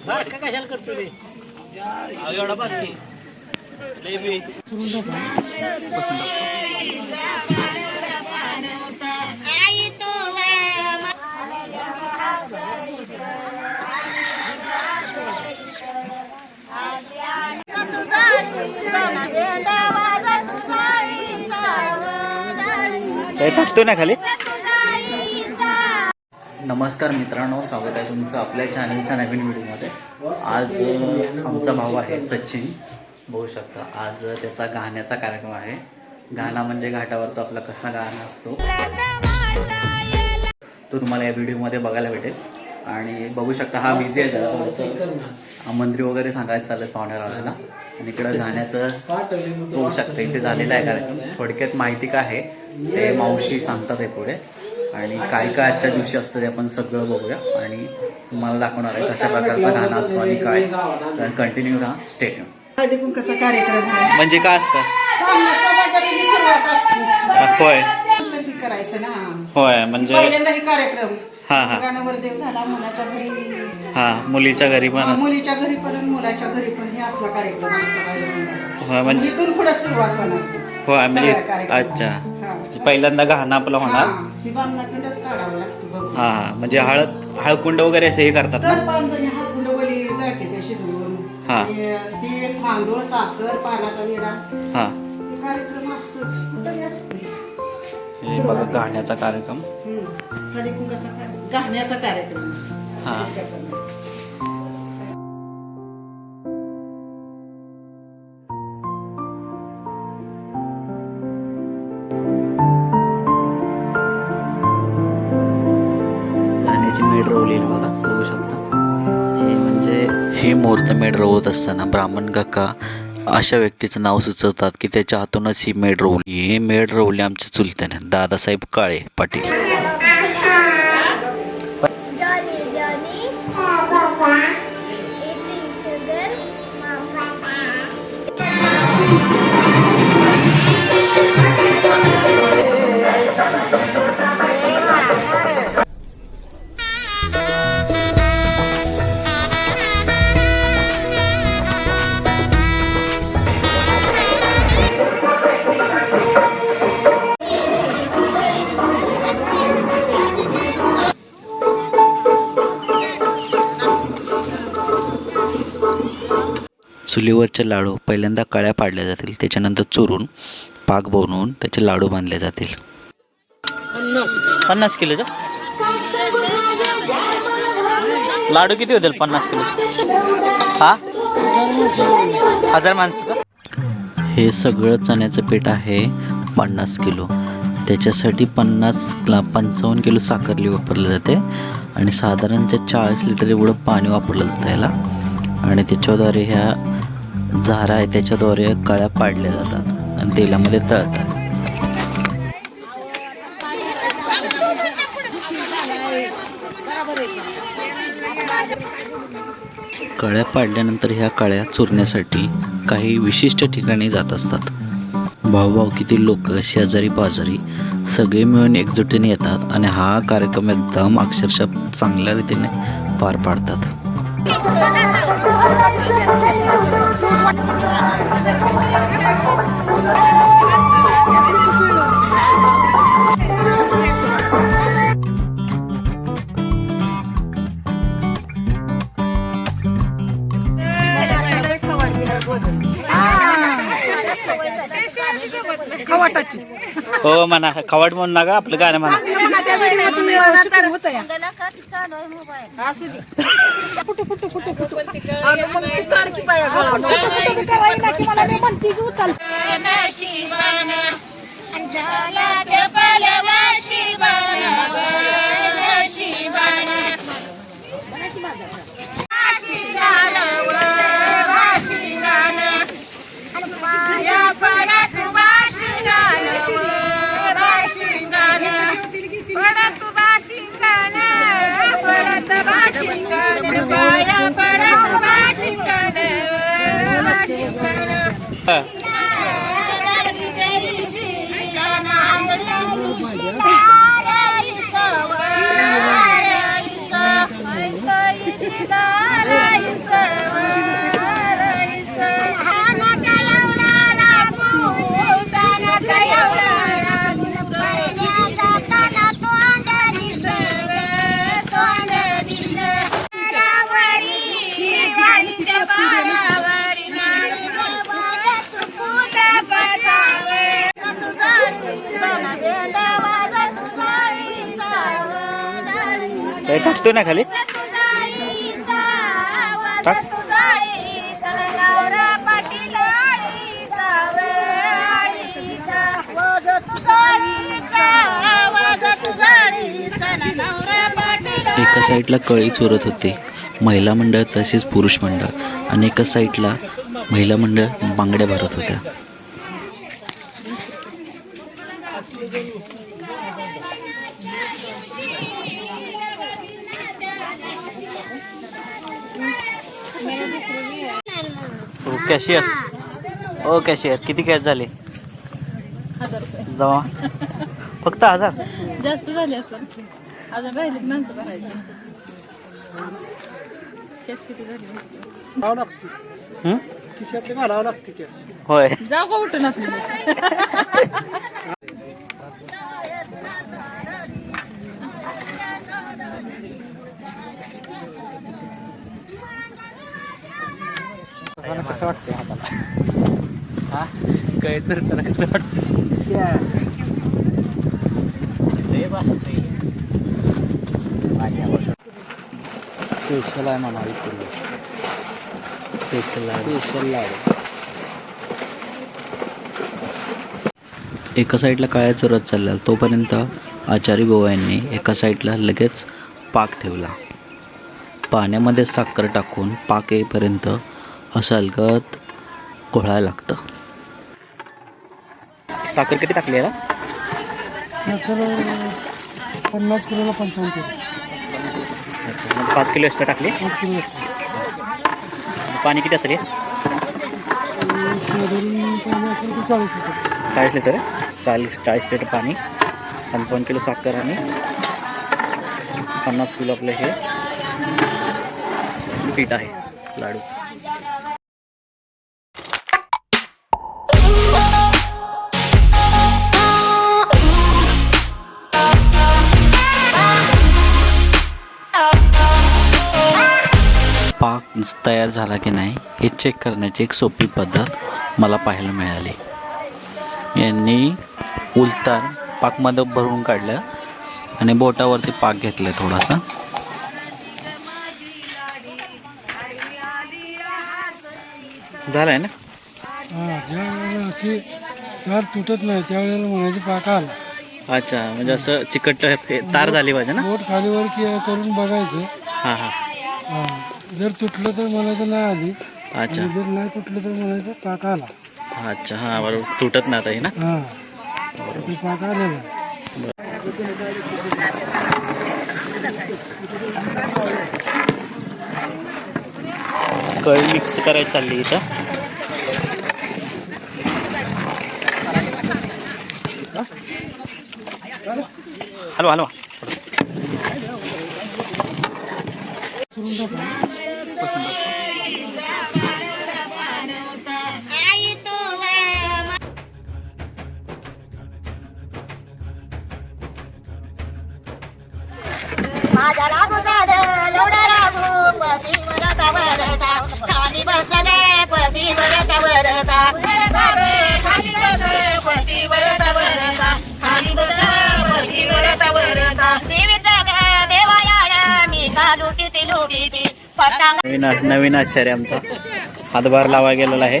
कशाला करतो रे? एवढा बस की. टाकतो ना खाली? नमस्कार मित्रांनो स्वागत आहे तुमचं आपल्या चॅनलच्या नवीन व्हिडिओमध्ये. आज आमचा भाऊ आहे सचिन. बघू शकता आज त्याचा गाण्याचा कार्यक्रम आहे. गाणं म्हणजे घाटावरचा आपला कसा गाणं असतो. तो तुम्हाला या व्हिडिओमध्ये बघायला भेटेल. आणि बघू शकता हा बिझी आहे जरा आमंत्री वगैरे सांगायचं चालत पाहुण्याला आलेला. आणि इकडं गाण्याचं होऊ शकता इथे झालेलं आहे कारण थोडक्यात माहिती काय आहे ते मावशी सांगतात आहे पुढे. आणि काय काय आजच्या दिवशी असतं ते आपण सगळं बघूया. आणि तुम्हाला दाखवणार आहे कशा प्रकारचं गाणं असतो आणि काय. तर कंटिन्यू राहा. स्टेट कुंकाचा कार्यक्रम म्हणजे काय असतं? होय. करायचं ना. होय म्हणजे पहिल्यांदा ही कार्यक्रम. हा, हा. गाण्यावर देव झाला मुलाच्या घरी. हा मुलीच्या घरी पण असतं. मुलीच्या घरी पण मुलाच्या घरी पण हे असला कार्यक्रम असतो. म्हणजे पुढे सुरुवात होणार. होय म्हणजे कार्यक्रमाला. अच्छा. पहिल्यांदा गाणं आपलं होणार. हा, ही बामणाखंडच काढावं लागतं बघ हा हा म्हणजे हळद हळकुंड वगैरे असे हे करतात ना? तर पानजणी हळकुंड वली जाते ते शिजवून. हा. आणि हे तांदूळ साखर पानाचा विडा हा. हे कार्यक्रम असतोच. कुठेही असते हे बघा गाण्याचा कार्यक्रम. हळदी कुंकाचा कार्यक्रम गाण्याचा कार्यक्रम. हा. रवलेली बघा बघू शकता. हे म्हणजे हे मुहूर्त मेड रवत असताना ब्राह्मण काका अशा व्यक्तीचं नाव सुचवतात की त्याच्या हातूनच ही मेड रवली. हे मेड रवली आमच्या चुलत्याने दादासाहेब काळे पाटील. चुलीवरचे लाडू पहिल्यांदा कळ्या पाडल्या जातील त्याच्यानंतर चुरून पाक बनवून त्याचे लाडू बांधले जातील. पन्नास किलोचा लाडू किती होतील पन्नास किलोचा हा? हजार माणसाचा? हे सगळं चण्याचं पीठ आहे पन्नास किलो. त्याच्यासाठी पन्नास पंचावन्न किलो साखरली वापरली जाते. आणि साधारणतः चाळीस लिटर एवढं पाणी वापरलं जातं याला आणि त्याच्याद्वारे ह्या झारा आहे त्याच्याद्वारे कळ्या पाडल्या जातात आणि तेलामध्ये तळतात. कळ्या पाडल्यानंतर ह्या कळ्या चुरण्यासाठी काही विशिष्ट ठिकाणी जात असतात. भाऊभाऊ किती लोक शेजारी पाजारी सगळे मिळून एकजुटीने येतात आणि हा कार्यक्रम एकदम अक्षरशः चांगल्या रीतीने पार पाडतात. हो म्हणा खवाट म्हणून नका आपलं गाणं म्हणा शिवाना 哎。टाकतो ना खाली? टाक. एका साईडला कळी चोरत होते. महिला मंडळ तसेच पुरुष मंडळ. आणि एका साईडला महिला मंडळ बांगड्या भरत होत्या. हो कॅशियर हो कॅशियर किती कॅश झाले? जमा फक्त हजार? जास्त झाले असं अजून राहिले माणसं भरायची हं? होय. जाऊ का उठून आपली कसं वाटतंय हाताला हा? काय तर त्याला कसं वाटतं स्पेशल आहे म्हणा इकडे स्पेशल स्पेशल लाडू एका साईडला काळ्या चोरत चालल्या. तोपर्यंत आचारी गोवा यांनी एका साईडला लगेच पाक ठेवला. पाण्यामध्ये साखर टाकून पाक येईपर्यंत असं अलगत घोळायला लागतं. साखर किती टाकली याला? पन्नास किलोला पंचावन्न किलो. अच्छा मग पाच किलो एक्स्ट्रा टाकली? पाच किलो पाणी किती असेल चाळीस लिटर चाळीस लिटर आहे. चाळीस चाळीस लिटर पाणी. पंचावन्न किलो साखर आणि पन्नास किलो आपलं हे पीठ आहे लाडूचं. तयार झाला की नाही हे चेक करण्याची एक सोपी पद्धत मला पाहायला मिळाली. यांनी उलतान पाकमध्ये भरून काढलं आणि बोटावरती पाक घेतलं थोडासा. झालं आहे ना? हां अशी तार तुटत नाही त्यावेळेला म्हणायची पाका आला. अच्छा म्हणजे असं चिकट तार झाली पाहिजे ना? बोट खालीवर की करून बघायचं. हां हां. हां. जर तुटलं तर म्हणायचं नाही आली अच्छा. आणि जर नाही तुटलं तर म्हणायचं पाका आला. अच्छा हां बरोबर. तुटत नाही आता हे ना? हां. ते पाका आलेला. कळी मिक्स करायची चालली इथं. हलवा हलवा माझा राघू झालं एवढा राघू पती वरता. वरता खाली बसले पती वरता. वरता खाली बस पती वरता वरता. खाली बस पती वरता वरता. देवीचा देवायाळ मी घालू किती लुटी नवीन नवीन आचार्य आमचा. हातभार लावा गेलेला आहे.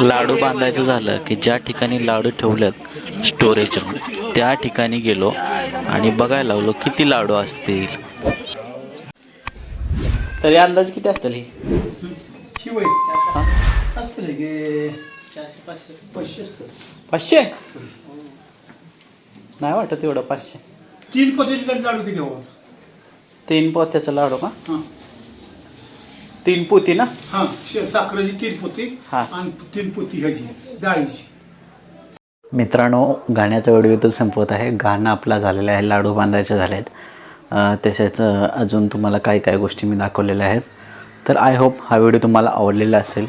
लाडू बांधायचं झालं की ज्या ठिकाणी लाडू ठेवलेत स्टोरेज रूम त्या ठिकाणी गेलो आणि बघायला लागलो किती लाडू असतील. तरी अंदाज किती असतील ही? पाचशे? नाही वाटत एवढं पाचशे. तीन पद्धतीचे लाडू किती होत तीन पोत्याचा लाडू का? तीन पोती ना? हा शे- साखरेची तीन पोती हा. आणि तीन पोती ह्याची डाळीची. मित्रांनो गाण्याचा व्हिडिओ इथं संपवत आहे. गाणं आपला झालेलं आहे लाडू बांधायचे झाले आहेत तसेच अ, अजून तुम्हाला काय काय गोष्टी मी दाखवलेल्या आहेत. तर आय होप हा व्हिडिओ तुम्हाला आवडलेला असेल.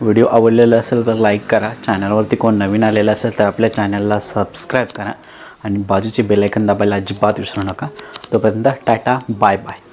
व्हिडिओ आवडलेला असेल तर लाईक करा. चॅनलवरती कोण नवीन आलेलं असेल तर आपल्या चॅनलला सबस्क्राईब करा. आणि बाजूची बेलायकन दाबायला अजिबात विसरू नका. तोपर्यंत टाटा बाय बाय